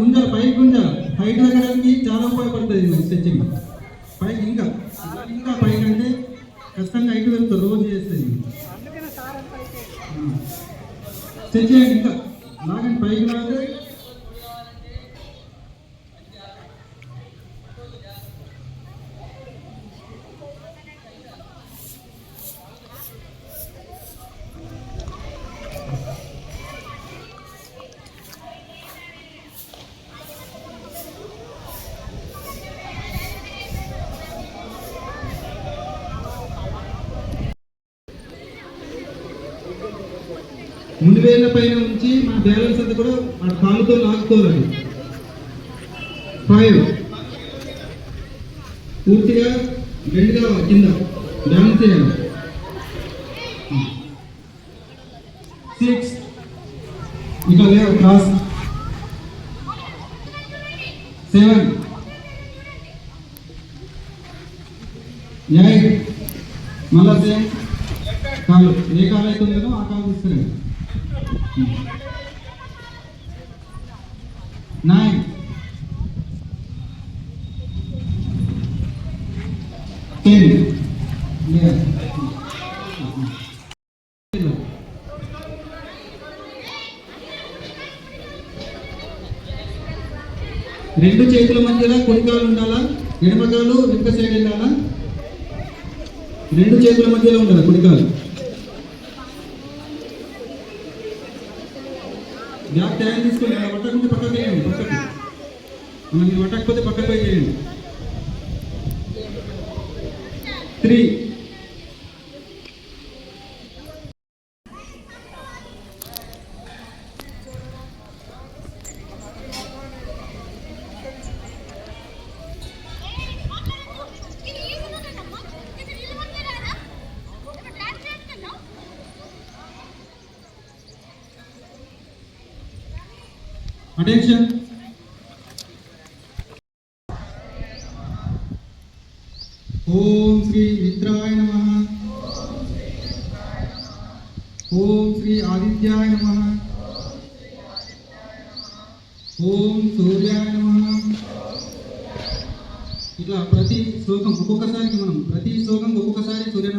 గుంజ పై గుంజ. Height తగ్గడానికి చాలా ఉపయోగపడుతుంది స్ట్రెచ్చింగ్ పైకి ఇంకా. ఇంకా పైకి అంటే ఖచ్చితంగా హైట్ వెళ్తుంది రోజు చేస్తుంది. స్ట్రెచ్ చేయండి ఇంకా. లాగండి పైకి లాగే ముందు వేల పైన ఉంచి మన బ్యాలెన్స్ అంతా కూడా మన కాలుతో లాక్కోవాలి ఫైవ్ పూర్తిగా బెండ్ కావాలి కింద బ్యాలెన్స్ చేయాలి. సిక్స్ ఇక లేవు క్లాస్ సెవెన్ ఎయిట్ మళ్ళా సేమ్ కాలు. ఏ కాలు అయితే ఉందో ఆ కాలు తీసుకురండి. నైన్ టెన్ రెండు చేతుల మధ్యలో కుడికాలు ఉండాలా? ఎడమకాలు వెనుక సైడ్ వెళ్ళాలా రెండు చేతుల మధ్యలో ఉండాలి కుడికాలు? గ్యాప్ టైం తీసుకొని అలా పట్టకుంటే పక్కకు వేయండి పక్కకు. మనం ఇది పట్టకపోతే పక్కకు పోయి చేయండి. త్రీ అటెన్షన్ ఓం శ్రీ మిత్రాయ నమ. ఓం శ్రీ ఆదిత్యాయ నమ. ఓం సూర్యాయ నమ. ఇట్లా ప్రతి శ్లోకం ఒక్కొక్కసారికి మనం ప్రతి శ్లోకం ఒక్కొక్కసారి సూర్య